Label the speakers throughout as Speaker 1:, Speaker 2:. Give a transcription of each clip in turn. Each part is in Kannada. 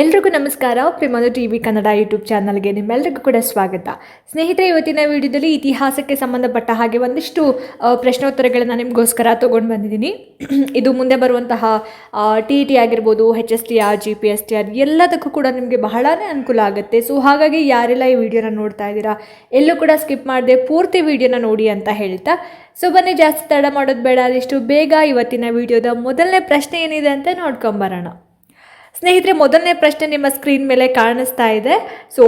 Speaker 1: ಎಲ್ರಿಗೂ ನಮಸ್ಕಾರ. ಪ್ರಿಮನು ಟಿ ವಿ ಕನ್ನಡ ಯೂಟ್ಯೂಬ್ ಚಾನಲ್ಗೆ ನಿಮ್ಮೆಲ್ಲರಿಗೂ ಕೂಡ ಸ್ವಾಗತ. ಸ್ನೇಹಿತರೆ, ಇವತ್ತಿನ ವಿಡಿಯೋದಲ್ಲಿ ಇತಿಹಾಸಕ್ಕೆ ಸಂಬಂಧಪಟ್ಟ ಹಾಗೆ ಒಂದಿಷ್ಟು ಪ್ರಶ್ನೋತ್ತರಗಳನ್ನು ನಿಮಗೋಸ್ಕರ ತೊಗೊಂಡು ಬಂದಿದ್ದೀನಿ. ಇದು ಮುಂದೆ ಬರುವಂತಹ ಟಿ ಇ ಟಿ ಆಗಿರ್ಬೋದು H S T R G P S T R ಎಲ್ಲದಕ್ಕೂ ಕೂಡ ನಿಮಗೆ ಬಹಳನೇ ಅನುಕೂಲ ಆಗುತ್ತೆ. ಸೊ ಹಾಗಾಗಿ ಯಾರೆಲ್ಲ ಈ ವಿಡಿಯೋನ ನೋಡ್ತಾ ಇದ್ದೀರಾ, ಎಲ್ಲೂ ಕೂಡ ಸ್ಕಿಪ್ ಮಾಡದೆ ಪೂರ್ತಿ ವಿಡಿಯೋನ ನೋಡಿ ಅಂತ ಹೇಳ್ತಾ. ಸೊ ಬನ್ನಿ, ಜಾಸ್ತಿ ತಡ ಮಾಡೋದು ಬೇಡ ಅದೆಷ್ಟು ಬೇಗ ಇವತ್ತಿನ ವಿಡಿಯೋದ ಮೊದಲನೇ ಪ್ರಶ್ನೆ ಏನಿದೆ ಅಂತ ನೋಡ್ಕೊಂಬರೋಣ. ಸ್ನೇಹಿತರೆ, ಮೊದಲನೇ ಪ್ರಶ್ನೆ ನಿಮ್ಮ ಸ್ಕ್ರೀನ್ ಮೇಲೆ ಕಾಣಿಸ್ತಾ ಇದೆ. ಸೊ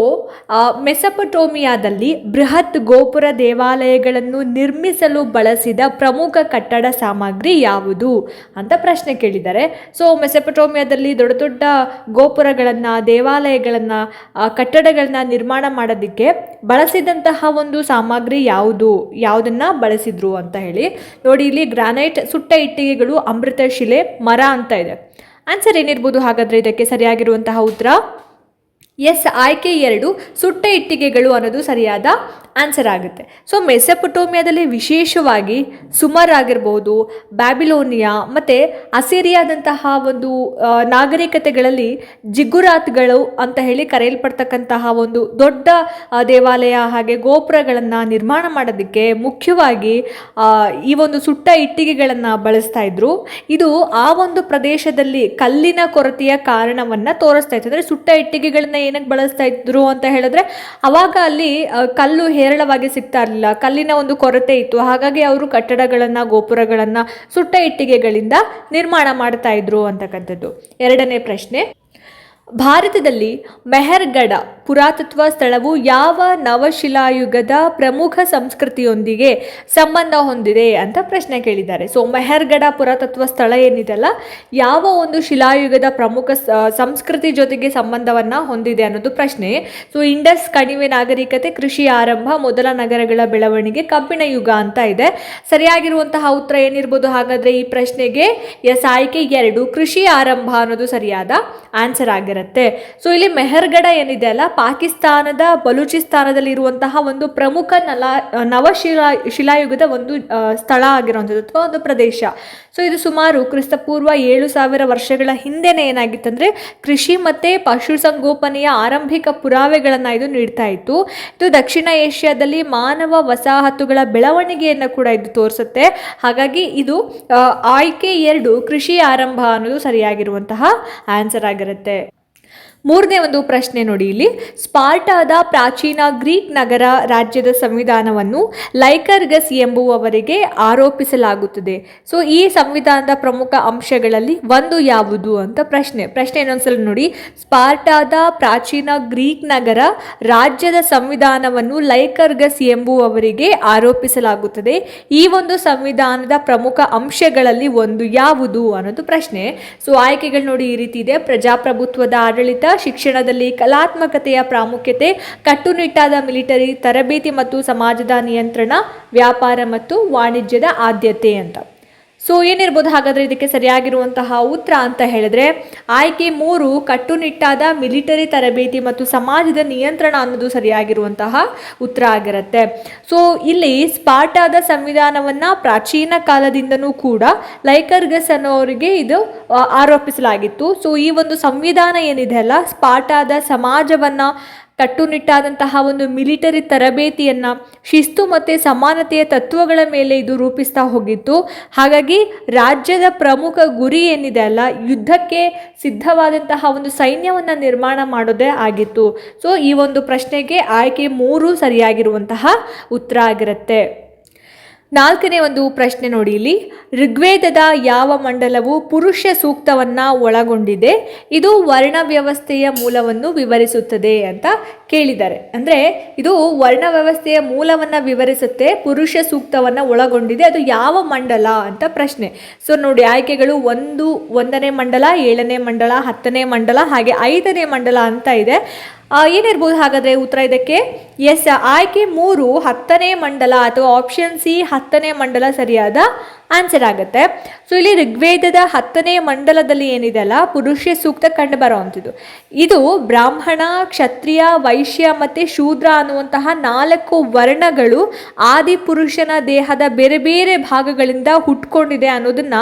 Speaker 1: ಮೆಸಪಟೋಮಿಯಾದಲ್ಲಿ ಬೃಹತ್ ಗೋಪುರ ದೇವಾಲಯಗಳನ್ನು ನಿರ್ಮಿಸಲು ಬಳಸಿದ ಪ್ರಮುಖ ಕಟ್ಟಡ ಸಾಮಗ್ರಿ ಯಾವುದು ಅಂತ ಪ್ರಶ್ನೆ ಕೇಳಿದ್ದಾರೆ. ಸೊ ಮೆಸಪಟೋಮಿಯಾದಲ್ಲಿ ದೊಡ್ಡ ದೊಡ್ಡ ಗೋಪುರಗಳನ್ನು, ದೇವಾಲಯಗಳನ್ನು ಕಟ್ಟಡಗಳನ್ನ ನಿರ್ಮಾಣ ಮಾಡೋದಕ್ಕೆ ಬಳಸಿದಂತಹ ಒಂದು ಸಾಮಗ್ರಿ ಯಾವುದು, ಯಾವುದನ್ನು ಬಳಸಿದ್ರು ಅಂತ ಹೇಳಿ. ನೋಡಿ, ಇಲ್ಲಿ ಗ್ರಾನೈಟ್ ಸುಟ್ಟ ಇಟ್ಟಿಗೆಗಳು ಅಮೃತ ಶಿಲೆ, ಮರ ಅಂತ ಇದೆ. ಆನ್ಸರ್ ಏನಿರ್ಬೋದು ಹಾಗಾದರೆ ಇದಕ್ಕೆ ಸರಿಯಾಗಿರುವಂತಹ ಉತ್ತರ? ಎಸ್, ಆಯ್ಕೆ ಎರಡು, ಸುಟ್ಟ ಇಟ್ಟಿಗೆಗಳು ಅನ್ನೋದು ಸರಿಯಾದ ಆನ್ಸರ್ ಆಗುತ್ತೆ. ಸೊ ಮೆಸಪಟೋಮಿಯಾದಲ್ಲಿ ವಿಶೇಷವಾಗಿ ಸುಮಾರ್ ಆಗಿರ್ಬೋದು ಬ್ಯಾಬಿಲೋನಿಯಾ ಮತ್ತು ಅಸಿರಿಯಾದಂತಹ ಒಂದು ನಾಗರಿಕತೆಗಳಲ್ಲಿ ಜಿಗುರಾತ್ಗಳು ಅಂತ ಹೇಳಿ ಕರೆಯಲ್ಪಡ್ತಕ್ಕಂತಹ ಒಂದು ದೊಡ್ಡ ದೇವಾಲಯ ಹಾಗೆ ಗೋಪುರಗಳನ್ನು ನಿರ್ಮಾಣ ಮಾಡೋದಕ್ಕೆ ಮುಖ್ಯವಾಗಿ ಈ ಒಂದು ಸುಟ್ಟ ಇಟ್ಟಿಗೆಗಳನ್ನು ಬಳಸ್ತಾ ಇದ್ರು. ಇದು ಆ ಒಂದು ಪ್ರದೇಶದಲ್ಲಿ ಕಲ್ಲಿನ ಕೊರತೆಯ ಕಾರಣವನ್ನು ತೋರಿಸ್ತಾ ಇತ್ತು. ಅಂದರೆ ಸುಟ್ಟ ಇಟ್ಟಿಗೆಗಳನ್ನ ಏನಕ್ಕೆ ಬಳಸ್ತಾ ಇದ್ರು ಅಂತ ಹೇಳಿದ್ರೆ ಅವಾಗ ಅಲ್ಲಿ ಕಲ್ಲು ಹೇರಳವಾಗಿ ಸಿಗ್ತಾ ಇರಲಿಲ್ಲ. ಕಲ್ಲಿನ ಒಂದು ಕೊರತೆ ಇತ್ತು. ಹಾಗಾಗಿ ಅವರು ಕಟ್ಟಡಗಳನ್ನು, ಗೋಪುರಗಳನ್ನು ಸುಟ್ಟ ಇಟ್ಟಿಗೆಗಳಿಂದ ನಿರ್ಮಾಣ ಮಾಡ್ತಾ ಇದ್ರು ಅಂತಕ್ಕಂಥದ್ದು. ಎರಡನೇ ಪ್ರಶ್ನೆ ಭಾರತದಲ್ಲಿ ಮೆಹರ್ಗಢ ಪುರಾತತ್ವ ಸ್ಥಳವು ಯಾವ ನವಶಿಲಾಯುಗದ ಪ್ರಮುಖ ಸಂಸ್ಕೃತಿಯೊಂದಿಗೆ ಸಂಬಂಧ ಹೊಂದಿದೆ ಅಂತ ಪ್ರಶ್ನೆ ಕೇಳಿದ್ದಾರೆ. ಸೊ ಮೆಹರ್ಗಢ ಪುರಾತತ್ವ ಸ್ಥಳ ಏನಿದೆಲ್ಲ ಯಾವ ಒಂದು ಶಿಲಾಯುಗದ ಪ್ರಮುಖ ಸಂಸ್ಕೃತಿ ಜೊತೆಗೆ ಸಂಬಂಧವನ್ನು ಹೊಂದಿದೆ ಅನ್ನೋದು ಪ್ರಶ್ನೆ. ಸೊ ಇಂಡಸ್ ಕಣಿವೆ ನಾಗರಿಕತೆ ಕೃಷಿ ಆರಂಭ, ಮೊದಲ ನಗರಗಳ ಬೆಳವಣಿಗೆ, ಕಬ್ಬಿಣ ಯುಗ ಅಂತ ಇದೆ. ಸರಿಯಾಗಿರುವಂತಹ ಉತ್ತರ ಏನಿರ್ಬೋದು? ಹಾಗಾದರೆ ಈ ಪ್ರಶ್ನೆಗೆ ಎಸ್, ಆಯ್ಕೆ ಎರಡು, ಕೃಷಿ ಆರಂಭ ಅನ್ನೋದು ಸರಿಯಾದ ಆನ್ಸರ್ ಆಗಿರುತ್ತೆ. ಸೊ ಇಲ್ಲಿ ಮೆಹರ್ಗಡ ಏನಿದೆ ಅಲ್ಲ, ಪಾಕಿಸ್ತಾನದ ಬಲೂಚಿಸ್ತಾನದಲ್ಲಿ ಇರುವಂತಹ ಒಂದು ಪ್ರಮುಖ ನಲ ನವಶಿಲಾ, ಶಿಲಾಯುಗದ ಒಂದು ಸ್ಥಳ ಆಗಿರುವಂಥದ್ದು ಅಥವಾ ಒಂದು ಪ್ರದೇಶ. ಸೊ ಇದು ಸುಮಾರು ಕ್ರಿಸ್ತಪೂರ್ವ ಏಳು ಸಾವಿರ ವರ್ಷಗಳ ಹಿಂದೆನೇ ಏನಾಗಿತ್ತಂದ್ರೆ ಕೃಷಿ ಮತ್ತೆ ಪಶುಸಂಗೋಪನೆಯ ಆರಂಭಿಕ ಪುರಾವೆಗಳನ್ನು ಇದು ನೀಡ್ತಾ ಇತ್ತು. ಇದು ದಕ್ಷಿಣ ಏಷ್ಯಾದಲ್ಲಿ ಮಾನವ ವಸಾಹತುಗಳ ಬೆಳವಣಿಗೆಯನ್ನು ಕೂಡ ಇದು ತೋರಿಸುತ್ತೆ. ಹಾಗಾಗಿ ಇದು ಆಯ್ಕೆ ಎರಡು ಕೃಷಿ ಆರಂಭ ಅನ್ನೋದು ಸರಿಯಾಗಿರುವಂತಹ ಆನ್ಸರ್ ಆಗಿರುತ್ತೆ. ಮೂರನೇ ಒಂದು ಪ್ರಶ್ನೆ ನೋಡಿ ಇಲ್ಲಿ. ಸ್ಪಾರ್ಟಾದ ಪ್ರಾಚೀನ ಗ್ರೀಕ್ ನಗರ ರಾಜ್ಯದ ಸಂವಿಧಾನವನ್ನು ಲೈಕರ್ಗಸ್ ಎಂಬುವವರಿಗೆ ಆರೋಪಿಸಲಾಗುತ್ತದೆ. ಸೊ, ಈ ಸಂವಿಧಾನದ ಪ್ರಮುಖ ಅಂಶಗಳಲ್ಲಿ ಒಂದು ಯಾವುದು ಅಂತ ಪ್ರಶ್ನೆ. ಪ್ರಶ್ನೆ ಇನ್ನೊಂದ್ಸಲ ನೋಡಿ. ಸ್ಪಾರ್ಟಾದ ಪ್ರಾಚೀನ ಗ್ರೀಕ್ ನಗರ ರಾಜ್ಯದ ಸಂವಿಧಾನವನ್ನು ಲೈಕರ್ಗಸ್ ಎಂಬುವವರಿಗೆ ಆರೋಪಿಸಲಾಗುತ್ತದೆ. ಈ ಒಂದು ಸಂವಿಧಾನದ ಪ್ರಮುಖ ಅಂಶಗಳಲ್ಲಿ ಒಂದು ಯಾವುದು ಅನ್ನೋದು ಪ್ರಶ್ನೆ. ಸೊ, ಆಯ್ಕೆಗಳು ನೋಡಿ ಈ ರೀತಿ ಇದೆ. ಪ್ರಜಾಪ್ರಭುತ್ವದ ಆಡಳಿತ ಶಿಕ್ಷಣದಲ್ಲಿ ಕಲಾತ್ಮಕತೆಯ ಪ್ರಾಮುಖ್ಯತೆ ಕಟ್ಟುನಿಟ್ಟಾದ ಮಿಲಿಟರಿ ತರಬೇತಿ ಮತ್ತು ಸಮಾಜದ ನಿಯಂತ್ರಣ ವ್ಯಾಪಾರ ಮತ್ತು ವಾಣಿಜ್ಯದ ಆದ್ಯತೆ ಅಂತ. ಸೊ ಏನಿರ್ಬೋದು ಹಾಗಾದರೆ ಇದಕ್ಕೆ ಸರಿಯಾಗಿರುವಂತಹ ಉತ್ತರ ಅಂತ ಹೇಳಿದ್ರೆ, ಆಯ್ಕೆ ಮೂರು ಕಟ್ಟುನಿಟ್ಟಾದ ಮಿಲಿಟರಿ ತರಬೇತಿ ಮತ್ತು ಸಮಾಜದ ನಿಯಂತ್ರಣ ಅನ್ನೋದು ಸರಿಯಾಗಿರುವಂತಹ ಉತ್ತರ ಆಗಿರುತ್ತೆ. ಸೊ ಇಲ್ಲಿ ಸ್ಪಾಟಾದ ಸಂವಿಧಾನವನ್ನು ಪ್ರಾಚೀನ ಕಾಲದಿಂದನೂ ಕೂಡ ಲೈಕರ್ಗಸ್ ಅನ್ನೋರಿಗೆ ಇದು ಆರೋಪಿಸಲಾಗಿತ್ತು. ಸೊ ಈ ಒಂದು ಸಂವಿಧಾನ ಏನಿದೆ ಅಲ್ಲ ಸ್ಪಾಟಾದ ಸಮಾಜವನ್ನು ಕಟ್ಟುನಿಟ್ಟಾದಂತಹ ಒಂದು ಮಿಲಿಟರಿ ತರಬೇತಿಯನ್ನು ಶಿಸ್ತು ಮತ್ತು ಸಮಾನತೆಯ ತತ್ವಗಳ ಮೇಲೆ ಇದು ರೂಪಿಸ್ತಾ ಹೋಗಿತ್ತು. ಹಾಗಾಗಿ ರಾಜ್ಯದ ಪ್ರಮುಖ ಗುರಿ ಏನಿದೆ ಅಲ್ಲ, ಯುದ್ಧಕ್ಕೆ ಸಿದ್ಧವಾದಂತಹ ಒಂದು ಸೈನ್ಯವನ್ನು ನಿರ್ಮಾಣ ಮಾಡೋದೇ ಆಗಿತ್ತು. ಸೊ ಈ ಒಂದು ಪ್ರಶ್ನೆಗೆ ಆಯ್ಕೆ ಮೂರು ಸರಿಯಾಗಿರುವಂತಹ ಉತ್ತರ ಆಗಿರುತ್ತೆ. ನಾಲ್ಕನೇ ಒಂದು ಪ್ರಶ್ನೆ ನೋಡಿ ಇಲ್ಲಿ. ಋಗ್ವೇದದ ಯಾವ ಮಂಡಲವು ಪುರುಷ ಸೂಕ್ತವನ್ನು ಒಳಗೊಂಡಿದೆ, ಇದು ವರ್ಣ ವ್ಯವಸ್ಥೆಯ ಮೂಲವನ್ನು ವಿವರಿಸುತ್ತದೆ ಅಂತ ಕೇಳಿದ್ದಾರೆ. ಅಂದರೆ ಇದು ವರ್ಣ ವ್ಯವಸ್ಥೆಯ ಮೂಲವನ್ನು ವಿವರಿಸುತ್ತೆ, ಪುರುಷ ಸೂಕ್ತವನ್ನು ಒಳಗೊಂಡಿದೆ, ಅದು ಯಾವ ಮಂಡಲ ಅಂತ ಪ್ರಶ್ನೆ. ಸೊ ನೋಡಿ, ಆಯ್ಕೆಗಳು ಒಂದು, ಒಂದನೇ ಮಂಡಲ, ಏಳನೇ ಮಂಡಲ, ಹತ್ತನೇ ಮಂಡಲ, ಹಾಗೆ ಐದನೇ ಮಂಡಲ ಅಂತ ಇದೆ. ಏನಿರ್ಬೋದು ಹಾಗಾದರೆ ಉತ್ತರ ಇದಕ್ಕೆ? ಎಸ್ ಆಯ್ಕೆ ಮೂರು ಹತ್ತನೇ ಮಂಡಲ ಅಥವಾ ಆಪ್ಷನ್ ಸಿ ಹತ್ತನೇ ಮಂಡಲ ಸರಿಯಾದ ಆನ್ಸರ್ ಆಗುತ್ತೆ. ಸೊ ಇಲ್ಲಿ ಋಗ್ವೇದದ ಹತ್ತನೇ ಮಂಡಲದಲ್ಲಿ ಏನಿದೆ ಅಲ್ಲ, ಪುರುಷ ಸೂಕ್ತ ಕಂಡು ಬರುವಂಥದ್ದು ಇದು ಬ್ರಾಹ್ಮಣ, ಕ್ಷತ್ರಿಯ, ವೈಶ್ಯ ಮತ್ತು ಶೂದ್ರ ಅನ್ನುವಂತಹ ನಾಲ್ಕು ವರ್ಣಗಳು ಆದಿ ಪುರುಷನ ದೇಹದ ಬೇರೆ ಬೇರೆ ಭಾಗಗಳಿಂದ ಹುಟ್ಕೊಂಡಿದೆ ಅನ್ನೋದನ್ನ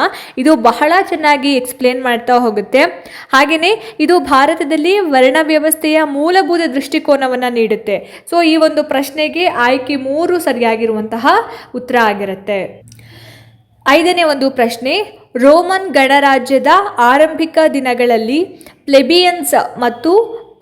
Speaker 1: ಇದು ಬಹಳ ಚೆನ್ನಾಗಿ ಎಕ್ಸ್ಪ್ಲೇನ್ ಮಾಡ್ತಾ ಹೋಗುತ್ತೆ. ಹಾಗೆಯೇ ಇದು ಭಾರತದಲ್ಲಿ ವರ್ಣ ವ್ಯವಸ್ಥೆಯ ಮೂಲಭೂತ ದೃಷ್ಟಿಕೋನವನ್ನು ನೀಡುತ್ತೆ. ಸೊ ಈ ಒಂದು ಪ್ರಶ್ನೆಗೆ ಆಯ್ಕೆ ಮೂರು ಸರಿಯಾಗಿರುವಂತಹ ಉತ್ತರ ಆಗಿರುತ್ತೆ. ಐದನೇ ಒಂದು ಪ್ರಶ್ನೆ, ರೋಮನ್ ಗಣರಾಜ್ಯದ ಆರಂಭಿಕ ದಿನಗಳಲ್ಲಿ ಪ್ಲೆಬಿಯನ್ಸ್ ಮತ್ತು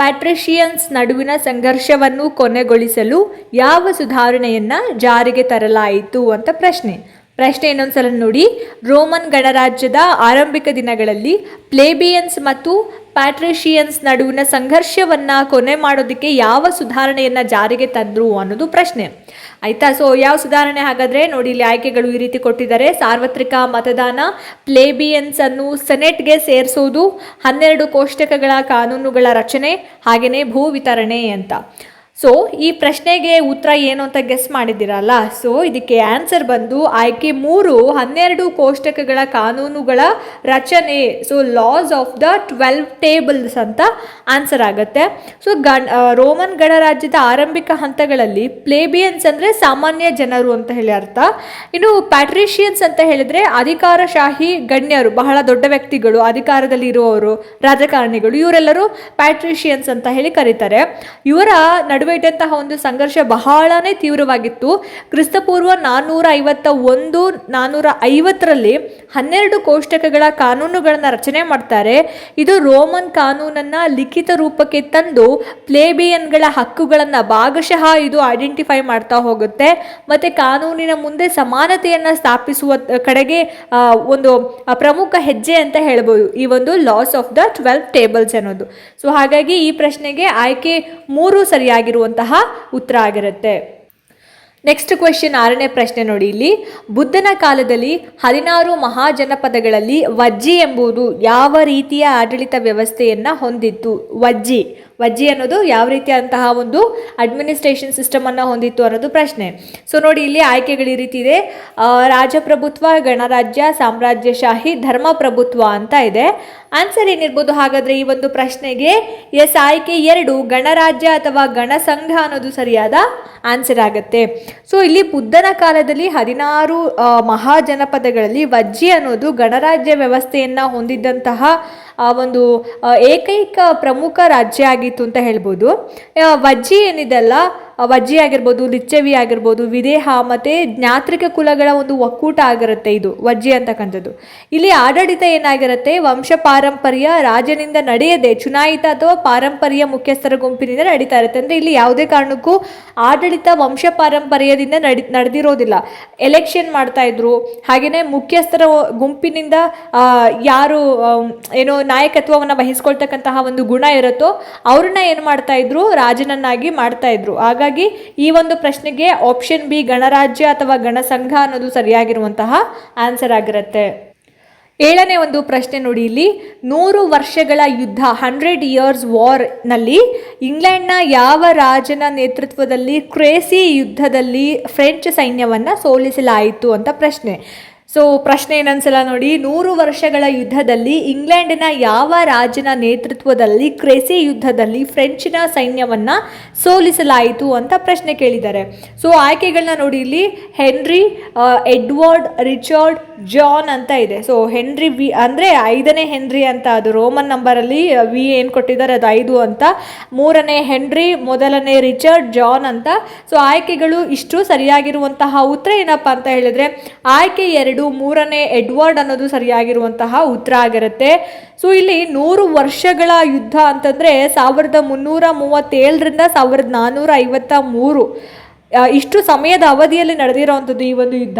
Speaker 1: ಪ್ಯಾಟ್ರಿಷಿಯನ್ಸ್ ನಡುವಿನ ಸಂಘರ್ಷವನ್ನು ಕೊನೆಗೊಳಿಸಲು ಯಾವ ಸುಧಾರಣೆಯನ್ನು ಜಾರಿಗೆ ತರಲಾಯಿತು ಅಂತ ಪ್ರಶ್ನೆ. ಪ್ರಶ್ನೆ ಇನ್ನೊಂದ್ಸಲ ನೋಡಿ. ರೋಮನ್ ಗಣರಾಜ್ಯದ ಆರಂಭಿಕ ದಿನಗಳಲ್ಲಿ ಪ್ಲೇಬಿಯನ್ಸ್ ಮತ್ತು ಪ್ಯಾಟ್ರಿಷಿಯನ್ಸ್ ನಡುವಿನ ಸಂಘರ್ಷವನ್ನು ಕೊನೆ ಮಾಡೋದಕ್ಕೆ ಯಾವ ಸುಧಾರಣೆಯನ್ನು ಜಾರಿಗೆ ತಂದರು ಅನ್ನೋದು ಪ್ರಶ್ನೆ. ಆಯಿತಾ? ಸೊ ಯಾವ ಸುಧಾರಣೆ ಹಾಗಾದರೆ ನೋಡಿ ಇಲ್ಲಿ ಆಯ್ಕೆಗಳು ಈ ರೀತಿ ಕೊಟ್ಟಿದ್ದಾರೆ. ಸಾರ್ವತ್ರಿಕ ಮತದಾನ, ಪ್ಲೇಬಿಯನ್ಸ್ ಅನ್ನು ಸೆನೆಟ್ಗೆ ಸೇರಿಸೋದು, ಹನ್ನೆರಡು ಕೋಷ್ಟಕಗಳ ಕಾನೂನುಗಳ ರಚನೆ ಹಾಗೆಯೇ ಭೂ ವಿತರಣೆ ಅಂತ. ಸೊ ಈ ಪ್ರಶ್ನೆಗೆ ಉತ್ತರ ಏನು ಅಂತ ಗೆಸ್ ಮಾಡಿದ್ದೀರಲ್ಲ? ಸೊ ಇದಕ್ಕೆ ಆನ್ಸರ್ ಬಂದು ಆಯ್ಕೆ ಮೂರು, ಹನ್ನೆರಡು ಕೋಷ್ಟಕಗಳ ಕಾನೂನುಗಳ ರಚನೆ so laws of the twelve tables ಅಂತ ಆನ್ಸರ್ ಆಗುತ್ತೆ. ಸೊ ಗಣ ರೋಮನ್ ಗಣರಾಜ್ಯದ ಆರಂಭಿಕ ಹಂತಗಳಲ್ಲಿ ಪ್ಲೇಬಿಯನ್ಸ್ ಅಂದರೆ ಸಾಮಾನ್ಯ ಜನರು ಅಂತ ಹೇಳಿ ಅರ್ಥ. ಇನ್ನು ಪ್ಯಾಟ್ರಿಷಿಯನ್ಸ್ ಅಂತ ಹೇಳಿದ್ರೆ ಅಧಿಕಾರಶಾಹಿ ಗಣ್ಯರು, ಬಹಳ ದೊಡ್ಡ ವ್ಯಕ್ತಿಗಳು, ಅಧಿಕಾರದಲ್ಲಿ ಇರುವವರು, ರಾಜಕಾರಣಿಗಳು, ಇವರೆಲ್ಲರೂ ಪ್ಯಾಟ್ರಿಷಿಯನ್ಸ್ ಅಂತ ಹೇಳಿ ಕರೀತಾರೆ. ಇವರ ಇದ್ದಂತಹ ಒಂದು ಸಂಘರ್ಷ ಬಹಳನೇ ತೀವ್ರವಾಗಿತ್ತು. ಕ್ರಿಸ್ತಪೂರ್ವ ನಾನ್ನೂರ ಐವತ್ತ ಒಂದು ನಾನ್ನೂರ ಐವತ್ತರಲ್ಲಿ ಹನ್ನೆರಡು ಕೋಷ್ಟಕಗಳ ಕಾನೂನುಗಳನ್ನು ರಚನೆ ಮಾಡ್ತಾರೆ. ಇದು ರೋಮನ್ ಕಾನೂನನ್ನು ಲಿಖಿತ ರೂಪಕ್ಕೆ ತಂದು ಪ್ಲೇಬಿಯನ್ಗಳ ಹಕ್ಕುಗಳನ್ನು ಭಾಗಶಃ ಇದು ಐಡೆಂಟಿಫೈ ಮಾಡ್ತಾ ಹೋಗುತ್ತೆ. ಮತ್ತು ಕಾನೂನಿನ ಮುಂದೆ ಸಮಾನತೆಯನ್ನು ಸ್ಥಾಪಿಸುವ ಕಡೆಗೆ ಒಂದು ಪ್ರಮುಖ ಹೆಜ್ಜೆ ಅಂತ ಹೇಳ್ಬೋದು. ಈ ಒಂದು laws of the twelve tables ಅನ್ನೋದು ಸೊ ಹಾಗಾಗಿ ಈ ಪ್ರಶ್ನೆಗೆ ಆಯ್ಕೆ ಮೂರು ಸರಿಯಾಗಿರುವಂತಹ ಉತ್ತರ ಆಗಿರುತ್ತೆ. ನೆಕ್ಸ್ಟ್ ಕ್ವೆಶನ್ ಆರನೇ ಪ್ರಶ್ನೆ ನೋಡಿ ಇಲ್ಲಿ. ಬುದ್ಧನ ಕಾಲದಲ್ಲಿ ಹದಿನಾರು ಮಹಾಜನಪದಗಳಲ್ಲಿ ವಜ್ಜಿ ಎಂಬುದು ಯಾವ ರೀತಿಯ ಆಡಳಿತ ವ್ಯವಸ್ಥೆಯನ್ನು ಹೊಂದಿತ್ತು? ವಜ್ಜಿ. ವಜ್ಜಿ ಅನ್ನೋದು ಯಾವ ರೀತಿಯಾದಂತಹ ಒಂದು ಅಡ್ಮಿನಿಸ್ಟ್ರೇಷನ್ ಸಿಸ್ಟಮನ್ನು ಹೊಂದಿತ್ತು ಅನ್ನೋದು ಪ್ರಶ್ನೆ. ಸೊ ನೋಡಿ ಇಲ್ಲಿ ಆಯ್ಕೆಗಳು ಈ ರೀತಿ ಇದೆ. ರಾಜಪ್ರಭುತ್ವ, ಗಣರಾಜ್ಯ, ಸಾಮ್ರಾಜ್ಯಶಾಹಿ, ಧರ್ಮಪ್ರಭುತ್ವ ಅಂತ ಇದೆ. ಆನ್ಸರ್ ಏನಿರ್ಬೋದು? ಹಾಗಾದರೆ ಈ ಒಂದು ಪ್ರಶ್ನೆಗೆ ಎಸ್ ಆಯ್ಕೆ ಎರಡು, ಗಣರಾಜ್ಯ ಅಥವಾ ಗಣಸಂಘ ಅನ್ನೋದು ಸರಿಯಾದ ಆನ್ಸರ್ ಆಗುತ್ತೆ. ಸೊ ಇಲ್ಲಿ ಬುದ್ಧನ ಕಾಲದಲ್ಲಿ ಹದಿನಾರು ಮಹಾಜನಪದಗಳಲ್ಲಿ ವಜ್ಜಿ ಅನ್ನೋದು ಗಣರಾಜ್ಯ ವ್ಯವಸ್ಥೆಯನ್ನು ಹೊಂದಿದ್ದಂತಹ ಒಂದು ಏಕೈಕ ಪ್ರಮುಖ ರಾಜ್ಯ ಆಗಿತ್ತು ಅಂತ ಹೇಳ್ಬೋದು. ವಜ್ಜಿ ಏನಿದೆಲ್ಲ ವಜ್ಜಿ ಆಗಿರ್ಬೋದು, ಲಿಚ್ಚವಿ ಆಗಿರ್ಬೋದು ವಿದೇಹ ಮತ್ತು ಜ್ಞಾತ್ರಿಕ ಕುಲಗಳ ಒಂದು ಒಕ್ಕೂಟ ಆಗಿರುತ್ತೆ ಇದು, ವಜ್ಜಿ ಅಂತಕ್ಕಂಥದ್ದು. ಇಲ್ಲಿ ಆಡಳಿತ ಏನಾಗಿರುತ್ತೆ? ವಂಶ ಪಾರಂಪರ್ಯ ರಾಜನಿಂದ ನಡೆಯದೆ, ಚುನಾಯಿತ ಅಥವಾ ಪಾರಂಪರ್ಯ ಮುಖ್ಯಸ್ಥರ ಗುಂಪಿನಿಂದ ನಡೀತಾ ಇರುತ್ತೆ. ಅಂದರೆ ಇಲ್ಲಿ ಯಾವುದೇ ಕಾರಣಕ್ಕೂ ಆಡಳಿತ ವಂಶ ಪಾರಂಪರ್ಯದಿಂದ ನಡಿ, ನಡೆದಿರೋದಿಲ್ಲ. ಎಲೆಕ್ಷನ್ ಮಾಡ್ತಾ ಇದ್ರು. ಹಾಗೆಯೇ ಮುಖ್ಯಸ್ಥರ ಗುಂಪಿನಿಂದ ಯಾರು ಏನೋ ನಾಯಕತ್ವವನ್ನು ವಹಿಸ್ಕೊಳ್ತಕ್ಕಂತಹ ಒಂದು ಗುಣ ಇರುತ್ತೋ, ಅವ್ರನ್ನ ಏನು ಮಾಡ್ತಾ ಇದ್ರು? ರಾಜನನ್ನಾಗಿ ಮಾಡ್ತಾ ಇದ್ರು. ಹಾಗಾಗಿ ಈ ಒಂದು ಪ್ರಶ್ನೆಗೆ ಆಪ್ಷನ್ ಬಿ ಗಣರಾಜ್ಯ ಅಥವಾ ಗಣಸಂಘ ಅನ್ನೋದು ಸರಿಯಾಗಿರುವಂತಹ ಆನ್ಸರ್ ಆಗಿರುತ್ತೆ. ಏಳನೇ ಒಂದು ಪ್ರಶ್ನೆ ನೋಡಿ ಇಲ್ಲಿ. ನೂರು ವರ್ಷಗಳ ಯುದ್ಧ ಹಂಡ್ರೆಡ್ ಇಯರ್ಸ್ ವಾರ್ನಲ್ಲಿ ಇಂಗ್ಲೆಂಡ್ನ ಯಾವ ರಾಜನ ನೇತೃತ್ವದಲ್ಲಿ ಕ್ರೇಸಿ ಯುದ್ಧದಲ್ಲಿ ಫ್ರೆಂಚ್ ಸೈನ್ಯವನ್ನು ಸೋಲಿಸಲಾಯಿತು ಅಂತ ಪ್ರಶ್ನೆ. ಸೊ ಪ್ರಶ್ನೆ ಏನನ್ಸಲ್ಲ ನೋಡಿ. ನೂರು ವರ್ಷಗಳ ಯುದ್ಧದಲ್ಲಿ ಇಂಗ್ಲೆಂಡಿನ ಯಾವ ರಾಜನ ನೇತೃತ್ವದಲ್ಲಿ ಕ್ರೆಸಿ ಯುದ್ಧದಲ್ಲಿ ಫ್ರೆಂಚಿನ ಸೈನ್ಯವನ್ನು ಸೋಲಿಸಲಾಯಿತು ಅಂತ ಪ್ರಶ್ನೆ ಕೇಳಿದ್ದಾರೆ. ಸೊ ಆಯ್ಕೆಗಳನ್ನ ನೋಡಿ ಇಲ್ಲಿ. ಹೆನ್ರಿ ಎಡ್ವರ್ಡ್, ರಿಚರ್ಡ್, ಜಾನ್ ಅಂತ ಇದೆ. ಸೊ ಹೆನ್ರಿ ವಿ, ಅಂದರೆ ಐದನೇ ಹೆನ್ರಿ ಅಂತ ಅದು ರೋಮನ್ ನಂಬರಲ್ಲಿ ವಿ ಏನು ಕೊಟ್ಟಿದ್ದಾರೆ? ಅದು ಐದು ಅಂತ. ಮೂರನೇ ಹೆನ್ರಿ, ಮೊದಲನೇ ರಿಚರ್ಡ್, ಜಾನ್ ಅಂತ. ಸೊ ಆಯ್ಕೆಗಳು ಇಷ್ಟು ಸರಿಯಾಗಿರುವಂತಹ ಉತ್ತರ ಏನಪ್ಪ ಅಂತ ಹೇಳಿದ್ರೆ, ಆಯ್ಕೆ ಎರಡು ಮೂರನೇ ಎಡ್ವರ್ಡ್ ಅನ್ನೋದು ಸರಿಯಾಗಿರುವಂತಹ ಉತ್ತರ ಆಗಿರುತ್ತೆ. ಸೊ ಇಲ್ಲಿ ನೂರು ವರ್ಷಗಳ ಯುದ್ಧ ಅಂತಂದರೆ ಸಾವಿರದ ಮುನ್ನೂರ ಮೂವತ್ತೇಳರಿಂದ ಸಾವಿರದ ನಾನ್ನೂರ ಐವತ್ತ ಮೂರು. ಇಷ್ಟು ಸಮಯದ ಅವಧಿಯಲ್ಲಿ ನಡೆದಿರೋವಂಥದ್ದು ಈ ಒಂದು ಯುದ್ಧ.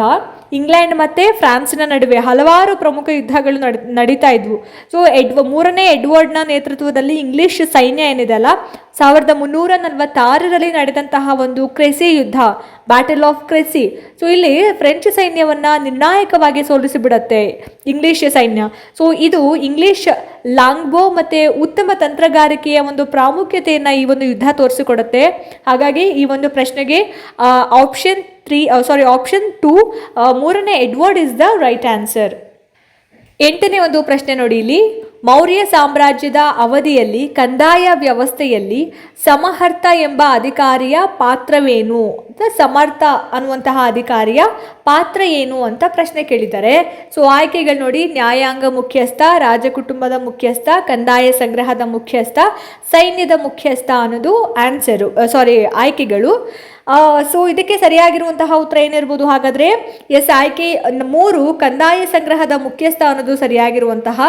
Speaker 1: ಇಂಗ್ಲೆಂಡ್ ಮತ್ತು ಫ್ರಾನ್ಸಿನ ನಡುವೆ ಹಲವಾರು ಪ್ರಮುಖ ಯುದ್ಧಗಳು ನಡ್, ನಡೀತಾ ಇದ್ವು. ಸೊ ಎಡ್ವ ಮೂರನೇ ಎಡ್ವರ್ಡ್ನ ನೇತೃತ್ವದಲ್ಲಿ ಇಂಗ್ಲಿಷ್ ಸೈನ್ಯ ಏನಿದೆ ಅಲ್ಲ, ಸಾವಿರದ ಮುನ್ನೂರ ನಲವತ್ತಾರರಲ್ಲಿ ನಡೆದಂತಹ ಒಂದು ಕ್ರೆಸಿ ಯುದ್ಧ ಬ್ಯಾಟಲ್ ಆಫ್ ಕ್ರೆಸಿ ಸೊ ಇಲ್ಲಿ ಫ್ರೆಂಚ್ ಸೈನ್ಯವನ್ನು ನಿರ್ಣಾಯಕವಾಗಿ ಸೋಲಿಸಿಬಿಡತ್ತೆ ಇಂಗ್ಲಿಷ್ ಸೈನ್ಯ. ಸೊ ಇದು ಇಂಗ್ಲಿಷ್ ಲಾಂಗ್ಬೋ ಮತ್ತು ಉತ್ತಮ ತಂತ್ರಗಾರಿಕೆಯ ಒಂದು ಪ್ರಾಮುಖ್ಯತೆಯನ್ನು ಈ ಒಂದು ಯುದ್ಧ ತೋರಿಸಿಕೊಡುತ್ತೆ. ಹಾಗಾಗಿ ಈ ಒಂದು ಪ್ರಶ್ನೆಗೆ option three sorry option two ಮೂರನೇ Edward is the right answer ಎಂಟನೇ ಒಂದು ಪ್ರಶ್ನೆ ನೋಡಿ ಇಲ್ಲಿ. ಮೌರ್ಯ ಸಾಮ್ರಾಜ್ಯದ ಅವಧಿಯಲ್ಲಿ, ಕಂದಾಯ ವ್ಯವಸ್ಥೆಯಲ್ಲಿ ಸಮಹರ್ಥ ಎಂಬ ಅಧಿಕಾರಿಯ ಪಾತ್ರವೇನು? ಸಮರ್ಥ ಅನ್ನುವಂತಹ ಅಧಿಕಾರಿಯ ಪಾತ್ರ ಏನು ಅಂತ ಪ್ರಶ್ನೆ ಕೇಳಿದ್ದಾರೆ. ಸೊ ಆಯ್ಕೆಗಳು ನೋಡಿ. ನ್ಯಾಯಾಂಗ ಮುಖ್ಯಸ್ಥ, ರಾಜಕುಟುಂಬದ ಮುಖ್ಯಸ್ಥ, ಕಂದಾಯ ಸಂಗ್ರಹದ ಮುಖ್ಯಸ್ಥ, ಸೈನ್ಯದ ಮುಖ್ಯಸ್ಥ ಅನ್ನೋದು ಆನ್ಸರು ಸಾರಿ ಆಯ್ಕೆಗಳು. ಸೊ ಇದಕ್ಕೆ ಸರಿಯಾಗಿರುವಂತಹ ಉತ್ತರ ಏನಿರ್ಬೋದು ಹಾಗಾದರೆ ಎಸ್ ಆಯ್ಕೆ ಮೂರು ಕಂದಾಯ ಸಂಗ್ರಹದ ಮುಖ್ಯಸ್ಥ ಅನ್ನೋದು ಸರಿಯಾಗಿರುವಂತಹ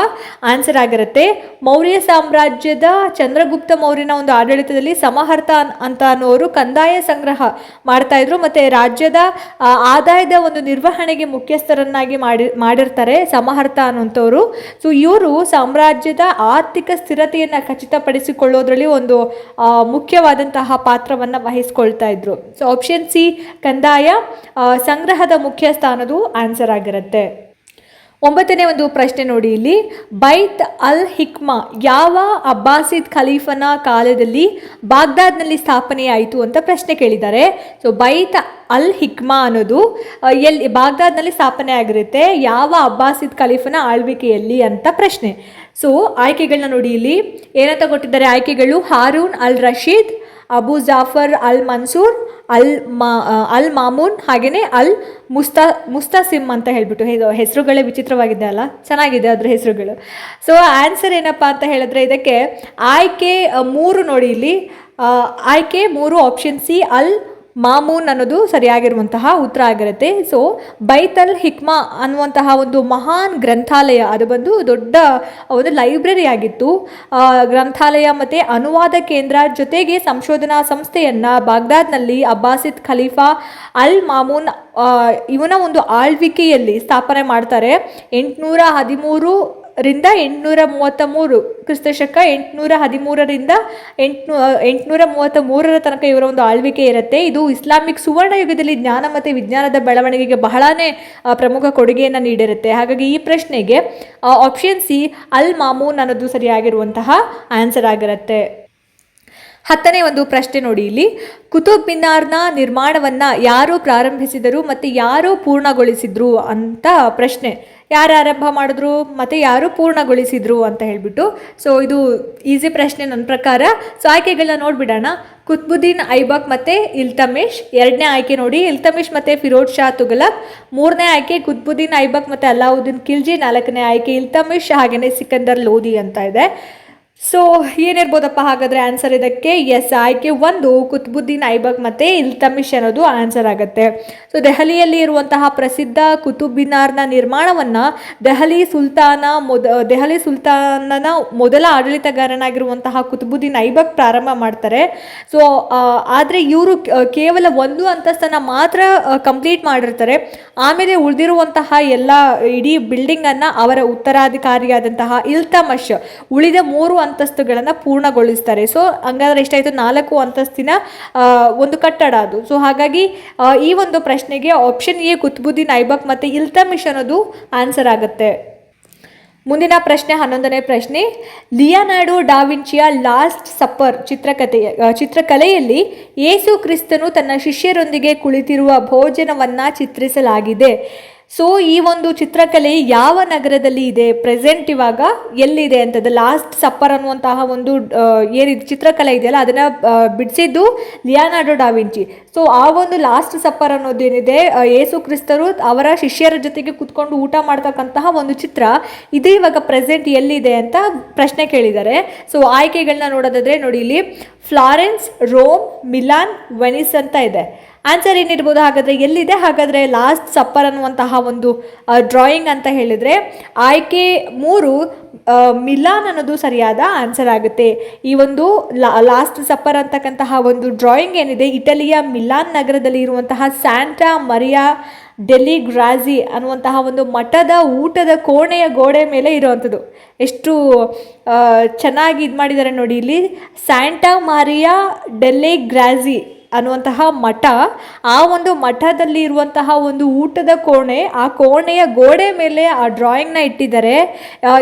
Speaker 1: ಆನ್ಸರ್ ಆಗಿರುತ್ತೆ. ಮೌರ್ಯ ಸಾಮ್ರಾಜ್ಯದ ಚಂದ್ರಗುಪ್ತ ಮೌರ್ಯನ ಒಂದು ಆಡಳಿತದಲ್ಲಿ ಸಮಹರ್ತ ಅಂತ ಅನ್ನೋರು ಕಂದಾಯ ಸಂಗ್ರಹ ಮಾಡ್ತಾ ಇದ್ರು, ಮತ್ತೆ ರಾಜ್ಯದ ಆದಾಯದ ಒಂದು ನಿರ್ವಹಣೆಗೆ ಮುಖ್ಯಸ್ಥರನ್ನಾಗಿ ಮಾಡಿ, ಮಾಡಿರ್ತಾರೆ ಸಮಹರ್ತ ಅನ್ನುವಂಥವ್ರು. ಸೊ ಇವರು ಸಾಮ್ರಾಜ್ಯದ ಆರ್ಥಿಕ ಸ್ಥಿರತೆಯನ್ನು ಖಚಿತಪಡಿಸಿಕೊಳ್ಳೋದ್ರಲ್ಲಿ ಒಂದು ಮುಖ್ಯವಾದಂತಹ ಪಾತ್ರವನ್ನು ವಹಿಸ್ಕೊಳ್ತಾ ಇದ್ರು. ಸೊ ಆಪ್ಷನ್ ಸಿ ಕಂದಾಯ ಸಂಗ್ರಹದ ಮುಖ್ಯ ಸ್ಥಾನದು ಆನ್ಸರ್ ಆಗಿರುತ್ತೆ. ಒಂಬತ್ತನೇ ಒಂದು ಪ್ರಶ್ನೆ ನೋಡಿ ಇಲ್ಲಿ. ಬೈತ್ ಅಲ್ ಹಿಕ್ಮಾ, ಯಾವ ಅಬ್ಬಾಸಿದ್ ಖಲೀಫನ ಕಾಲದಲ್ಲಿ ಬಾಗ್ದಾದ್ನಲ್ಲಿ ಸ್ಥಾಪನೆಯಾಯಿತು ಅಂತ ಪ್ರಶ್ನೆ ಕೇಳಿದ್ದಾರೆ. ಸೊ ಬೈತ್ ಅಲ್ ಹಿಕ್ಮಾ ಅನ್ನೋದು ಎಲ್ಲಿ, ಬಾಗ್ದಾದ್ನಲ್ಲಿ ಸ್ಥಾಪನೆ ಆಗಿರುತ್ತೆ, ಯಾವ ಅಬ್ಬಾಸಿದ್ ಖಲೀಫನ ಆಳ್ವಿಕೆಯಲ್ಲಿ ಅಂತ ಪ್ರಶ್ನೆ. ಸೊ ಆಯ್ಕೆಗಳನ್ನ ನೋಡಿ ಇಲ್ಲಿ. ಏನಂತ ಕೊಟ್ಟಿದ್ದಾರೆ ಆಯ್ಕೆಗಳು? ಹಾರೂನ್ ಅಲ್ ರಶೀದ್ ಅಬು ಜಾಫರ್ ಅಲ್ ಮನ್ಸೂರ್, ಅಲ್ ಮಾ ಅಲ್ ಮಾಮೂನ್ ಹಾಗೆಯೇ ಅಲ್ ಮುಸ್ತಾ, ಮುಸ್ತಾಸಿಮ್ ಅಂತ ಹೇಳಿಬಿಟ್ಟು ಇದು ಹೆಸರುಗಳೇ ವಿಚಿತ್ರವಾಗಿದೆ ಅಲ್ಲ? ಚೆನ್ನಾಗಿದೆ ಅದರ ಹೆಸರುಗಳು. ಸೊ ಆನ್ಸರ್ ಏನಪ್ಪ ಅಂತ ಹೇಳಿದ್ರೆ ಇದಕ್ಕೆ ಆಯ್ಕೆ ಮೂರು ನೋಡಿ ಇಲ್ಲಿ. ಆಯ್ಕೆ, ಮೂರು ಆಪ್ಷನ್ ಸಿ ಅಲ್ ಮಾಮೂನ್ ಅನ್ನೋದು ಸರಿಯಾಗಿರುವಂತಹ ಉತ್ತರ ಆಗಿರುತ್ತೆ. ಸೊ ಬೈತಲ್ ಹಿಕ್ಮಾ ಅನ್ನುವಂತಹ ಒಂದು ಮಹಾನ್ ಗ್ರಂಥಾಲಯ ಅದು ಬಂದು ದೊಡ್ಡ, ಒಂದು ಲೈಬ್ರರಿ ಆಗಿತ್ತು. ಗ್ರಂಥಾಲಯ ಮತ್ತು ಅನುವಾದ ಕೇಂದ್ರ ಜೊತೆಗೆ ಸಂಶೋಧನಾ ಸಂಸ್ಥೆಯನ್ನು ಬಾಗ್ದಾದ್ನಲ್ಲಿ ಅಬ್ಬಾಸಿದ್ ಖಲೀಫಾ ಅಲ್ ಮಾಮೂನ್ ಇವನ ಒಂದು ಆಳ್ವಿಕೆಯಲ್ಲಿ ಸ್ಥಾಪನೆ ಮಾಡ್ತಾರೆ. ಎಂಟುನೂರ ಹದಿಮೂರು ರಿಂದ ಎಂಟುನೂರ ಮೂವತ್ತ ಮೂರು ಕ್ರಿಸ್ತಶಕ ಎಂಟುನೂರ ಹದಿಮೂರರಿಂದ ಎಂಟು ಎಂಟುನೂರ ಮೂವತ್ತ ಮೂರರ ತನಕ ಇವರ ಒಂದು ಆಳ್ವಿಕೆ ಇರುತ್ತೆ. ಇದು ಇಸ್ಲಾಮಿಕ್ ಸುವರ್ಣ ಯುಗದಲ್ಲಿ ಜ್ಞಾನ ಮತ್ತು ವಿಜ್ಞಾನದ ಬೆಳವಣಿಗೆಗೆ ಬಹಳನೇ ಪ್ರಮುಖ ಕೊಡುಗೆಯನ್ನು ನೀಡಿರುತ್ತೆ. ಹಾಗಾಗಿ ಈ ಪ್ರಶ್ನೆಗೆ ಆಪ್ಷನ್ ಸಿ ಅಲ್ ಮಾಮೂನ್ ಅನ್ನೋದು ಸರಿಯಾಗಿರುವಂತಹ ಆನ್ಸರ್ ಆಗಿರುತ್ತೆ. ಹತ್ತನೇ ಒಂದು ಪ್ರಶ್ನೆ ನೋಡಿ ಇಲ್ಲಿ. ಕುತುಬ್ ಮಿನಾರ್ನ ನಿರ್ಮಾಣವನ್ನು ಯಾರು ಪ್ರಾರಂಭಿಸಿದರು ಮತ್ತು ಯಾರು ಪೂರ್ಣಗೊಳಿಸಿದರು ಅಂತ ಪ್ರಶ್ನೆ. ಯಾರು ಆರಂಭ ಮಾಡಿದ್ರು, ಮತ್ತು ಯಾರು ಪೂರ್ಣಗೊಳಿಸಿದ್ರು ಅಂತ ಹೇಳಿಬಿಟ್ಟು ಸೊ ಇದು ಈಸಿ ಪ್ರಶ್ನೆ ನನ್ನ ಪ್ರಕಾರ. ಸೊ ಆಯ್ಕೆಗಳನ್ನ ನೋಡಿಬಿಡೋಣ. ಕುತ್ಬುದ್ದೀನ್, ಐಬಕ್ ಮತ್ತು ಇಲ್ತಮೇಶ್, ಎರಡನೇ ಆಯ್ಕೆ ನೋಡಿ. ಇಲ್ತಮೇಶ್ ಮತ್ತು ಫಿರೋಜ್ ಶಾ ತುಗಲಕ್. ಮೂರನೇ ಆಯ್ಕೆ ಕುತ್ಬುದ್ದೀನ್, ಐಬಕ್ ಮತ್ತು ಅಲ್ಲಾವುದ್ದೀನ್ ಖಿಲ್ಜಿ. ನಾಲ್ಕನೇ ಆಯ್ಕೆ ಇಲ್ತಮೇಶ್ ಹಾಗೆಯೇ ಸಿಕಂದರ್ ಲೋಧಿ ಅಂತ ಇದೆ. ಸೊ ಏನಿರ್ಬೋದಪ್ಪ ಹಾಗಾದರೆ ಆನ್ಸರ್ ಇದಕ್ಕೆ ಎಸ್ ಆಯ್ಕೆ ಒಂದು ಕುತ್ಬುದ್ದೀನ್ ಐಬಕ್ ಮತ್ತು ಇಲ್ತಮಿಷ್ ಅನ್ನೋದು ಆನ್ಸರ್ ಆಗುತ್ತೆ. ಸೊ ದೆಹಲಿಯಲ್ಲಿ ಇರುವಂತಹ ಪ್ರಸಿದ್ಧ ಕುತುಬ್ ಮಿನಾರ್ನ ನಿರ್ಮಾಣವನ್ನು ದೆಹಲಿ ಸುಲ್ತಾನ ಮೊದ, ದೆಹಲಿ ಸುಲ್ತಾನನ ಮೊದಲ ಆಡಳಿತಗಾರನಾಗಿರುವಂತಹ ಕುತುಬುದ್ದೀನ್ ಐಬಕ್ ಪ್ರಾರಂಭ ಮಾಡ್ತಾರೆ. ಸೊ ಆದರೆ ಇವರು ಕೇವಲ ಒಂದು ಅಂತಸ್ತನ್ನು ಮಾತ್ರ ಕಂಪ್ಲೀಟ್ ಮಾಡಿರ್ತಾರೆ. ಆಮೇಲೆ ಉಳಿದಿರುವಂತಹ ಎಲ್ಲ ಇಡೀ ಬಿಲ್ಡಿಂಗನ್ನು ಅವರ ಉತ್ತರಾಧಿಕಾರಿಯಾದಂತಹ ಇಲ್ತಮಶ್ ಉಳಿದ ಮೂರು ಅಂತಸ್ತುಗಳನ್ನು ಪೂರ್ಣಗೊಳಿಸ್ತಾರೆ. ಸೊ ಹಂಗಾದ್ರೆ ಎಷ್ಟಾಯಿತು? ನಾಲ್ಕು ಅಂತಸ್ತಿನ ಒಂದು ಕಟ್ಟಡ ಅದು. ಸೊ ಹಾಗಾಗಿ ಈ ಒಂದು ಪ್ರಶ್ನೆಗೆ ಆಪ್ಷನ್ ಎ ಕುತ್ಬುದ್ದೀನ್ ಐಬಕ್ ಮತ್ತು ಇಲ್ತಮಿಷ್ ಅನ್ನೋದು ಆನ್ಸರ್ ಆಗುತ್ತೆ. ಮುಂದಿನ ಪ್ರಶ್ನೆ, ಹನ್ನೊಂದನೇ ಪ್ರಶ್ನೆ. ಲಿಯಾನಾರ್ಡೋ ಡಾವಿಂಚಿಯ ಲಾಸ್ಟ್ ಸಪ್ಪರ್ ಚಿತ್ರಕಥೆಯ ಚಿತ್ರಕಲೆಯಲ್ಲಿ ಯೇಸು ಕ್ರಿಸ್ತನು ತನ್ನ ಶಿಷ್ಯರೊಂದಿಗೆ ಕುಳಿತಿರುವ ಭೋಜನವನ್ನು ಚಿತ್ರಿಸಲಾಗಿದೆ. ಸೊ ಈ ಒಂದು ಚಿತ್ರಕಲೆ ಯಾವ ನಗರದಲ್ಲಿ ಇದೆ? ಪ್ರೆಸೆಂಟ್ ಇವಾಗ ಎಲ್ಲಿದೆ ಅಂತದ್ದು ಲಾಸ್ಟ್ ಸಪ್ಪರ್ ಅನ್ನುವಂತಹ ಒಂದು ಏನಿದೆ ಚಿತ್ರಕಲೆ ಇದೆಯಲ್ಲ, ಅದನ್ನು ಬಿಡಿಸಿದ್ದು ಲಿಯಾನಾರ್ಡೋ ಡಾವಿಂಚಿ ಸೊ ಆ ಒಂದು ಲಾಸ್ಟ್ ಸಪ್ಪರ್ ಅನ್ನೋದೇನಿದೆ ಯೇಸು ಕ್ರಿಸ್ತರು ಅವರ ಶಿಷ್ಯರ ಜೊತೆಗೆ ಕುತ್ಕೊಂಡು ಊಟ ಮಾಡ್ತಕ್ಕಂತಹ ಒಂದು ಚಿತ್ರ. ಇದು ಇವಾಗ ಪ್ರೆಸೆಂಟ್ ಎಲ್ಲಿದೆ ಅಂತ ಪ್ರಶ್ನೆ ಕೇಳಿದ್ದಾರೆ. ಸೊ ಆಯ್ಕೆಗಳನ್ನ ನೋಡೋದಾದ್ರೆ ನೋಡಿ ಇಲ್ಲಿ ಫ್ಲಾರೆನ್ಸ್ ರೋಮ್ ಮಿಲಾನ್ ವೆನಿಸ್ ಅಂತ ಇದೆ. ಆನ್ಸರ್ ಏನಿರ್ಬೋದು ಹಾಗಾದರೆ ಎಲ್ಲಿದೆ? ಹಾಗಾದರೆ ಲಾಸ್ಟ್ ಸಪ್ಪರ್ ಅನ್ನುವಂತಹ ಒಂದು ಡ್ರಾಯಿಂಗ್ ಅಂತ ಹೇಳಿದರೆ, ಆಯ್ಕೆ ಮೂರು ಮಿಲಾನ್ ಅನ್ನೋದು ಸರಿಯಾದ ಆನ್ಸರ್ ಆಗುತ್ತೆ. ಈ ಒಂದು ಲಾಸ್ಟ್ ಸಪ್ಪರ್ ಅಂತಕ್ಕಂತಹ ಒಂದು ಡ್ರಾಯಿಂಗ್ ಏನಿದೆ, ಇಟಲಿಯ ಮಿಲಾನ್ ನಗರದಲ್ಲಿ ಇರುವಂತಹ ಸ್ಯಾಂಟಾ ಮರಿಯಾ ಡೆಲ್ಲಿ ಗ್ರಾಜಿ ಅನ್ನುವಂತಹ ಒಂದು ಮಠದ ಊಟದ ಕೋಣೆಯ ಗೋಡೆ ಮೇಲೆ ಇರುವಂಥದ್ದು. ಎಷ್ಟು ಚೆನ್ನಾಗಿ ಇದು ಮಾಡಿದ್ದಾರೆ ನೋಡಿ ಇಲ್ಲಿ. ಸ್ಯಾಂಟಾ ಮಾರಿಯಾ ಡೆಲ್ಲಿ ಗ್ರಾಜಿ ಅನ್ನುವಂತಹ ಮಠ, ಆ ಒಂದು ಮಠದಲ್ಲಿ ಇರುವಂತಹ ಒಂದು ಊಟದ ಕೋಣೆ, ಆ ಕೋಣೆಯ ಗೋಡೆ ಮೇಲೆ ಆ ಡ್ರಾಯಿಂಗ್ನ ಇಟ್ಟಿದ್ದಾರೆ.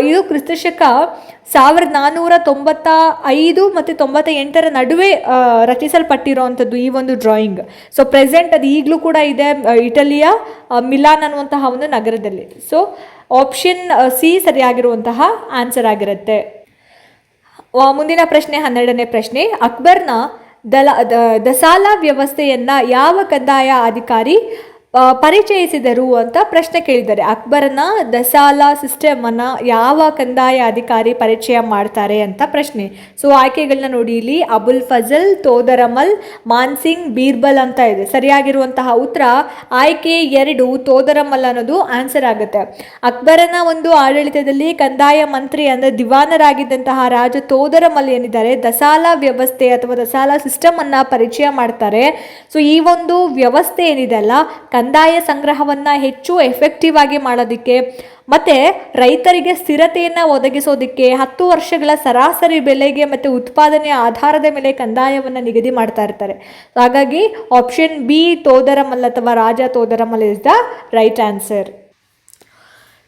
Speaker 1: ಇದು ಕ್ರಿಸ್ತಶಕ ಸಾವಿರದ ನಾನ್ನೂರ ತೊಂಬತ್ತ ಐದು ಮತ್ತು ತೊಂಬತ್ತ ಎಂಟರ ನಡುವೆ ರಚಿಸಲ್ಪಟ್ಟಿರುವಂಥದ್ದು ಈ ಒಂದು ಡ್ರಾಯಿಂಗ್ ಸೊ ಪ್ರೆಸೆಂಟ್ ಅದು ಈಗಲೂ ಕೂಡ ಇದೆ ಇಟಲಿಯ ಮಿಲಾನ್ ಅನ್ನುವಂತಹ ಒಂದು ನಗರದಲ್ಲಿ. ಸೊ ಆಪ್ಷನ್ ಸಿ ಸರಿಯಾಗಿರುವಂತಹ ಆನ್ಸರ್ ಆಗಿರುತ್ತೆ. ಮುಂದಿನ ಪ್ರಶ್ನೆ, ಹನ್ನೆರಡನೇ ಪ್ರಶ್ನೆ, ಅಕ್ಬರ್ನ ದಲ ದಸಾಲ ವ್ಯವಸ್ಥೆಯನ್ನು ಯಾವ ಕಂದಾಯ ಅಧಿಕಾರಿ ಪರಿಚಯಿಸಿದರು ಅಂತ ಪ್ರಶ್ನೆ ಕೇಳಿದ್ದಾರೆ. ಅಕ್ಬರನ ದಸಾಲ ಸಿಸ್ಟಮ್ ಅನ್ನ ಯಾವ ಕಂದಾಯ ಅಧಿಕಾರಿ ಪರಿಚಯ ಮಾಡ್ತಾರೆ ಅಂತ ಪ್ರಶ್ನೆ. ಸೊ ಆಯ್ಕೆಗಳನ್ನ ನೋಡಿ ಇಲ್ಲಿ. ಅಬುಲ್ ಫಜಲ್, ತೋದರಮಲ್, ಮಾನ್ಸಿಂಗ್, ಬೀರ್ಬಲ್ ಅಂತ ಇದೆ. ಸರಿಯಾಗಿರುವಂತಹ ಉತ್ತರ ಆಯ್ಕೆ ಎರಡು, ತೋದರಮಲ್ ಅನ್ನೋದು ಆನ್ಸರ್ ಆಗುತ್ತೆ. ಅಕ್ಬರನ ಒಂದು ಆಡಳಿತದಲ್ಲಿ ಕಂದಾಯ ಮಂತ್ರಿ ಅಂದರೆ ದಿವಾನರಾಗಿದ್ದಂತಹ ರಾಜ ತೋದರಮಲ್ ಏನಿದ್ದಾರೆ? ದಸಾಲ ವ್ಯವಸ್ಥೆ ಅಥವಾ ದಸಾಲ ಸಿಸ್ಟಮ್ ಅನ್ನ ಪರಿಚಯ ಮಾಡ್ತಾರೆ. ಸೊ ಈ ಒಂದು ವ್ಯವಸ್ಥೆ ಏನಿದೆ ಅಲ್ಲ ಕಂದಾಯ ಸಂಗ್ರಹವನ್ನು ಹೆಚ್ಚು ಎಫೆಕ್ಟಿವ್ ಆಗಿ ಮಾಡೋದಕ್ಕೆ, ಮತ್ತು ರೈತರಿಗೆ ಸ್ಥಿರತೆಯನ್ನು ಒದಗಿಸೋದಕ್ಕೆ, ಹತ್ತು ವರ್ಷಗಳ ಸರಾಸರಿ ಬೆಲೆಗೆ ಮತ್ತು ಉತ್ಪಾದನೆಯ ಆಧಾರದ ಮೇಲೆ ಕಂದಾಯವನ್ನು ನಿಗದಿ ಮಾಡ್ತಾ ಇರ್ತಾರೆ. ಹಾಗಾಗಿ ಆಪ್ಷನ್ ಬಿ ತೋದರಮಲ್ ಅಥವಾ Raja Todarmal is the right answer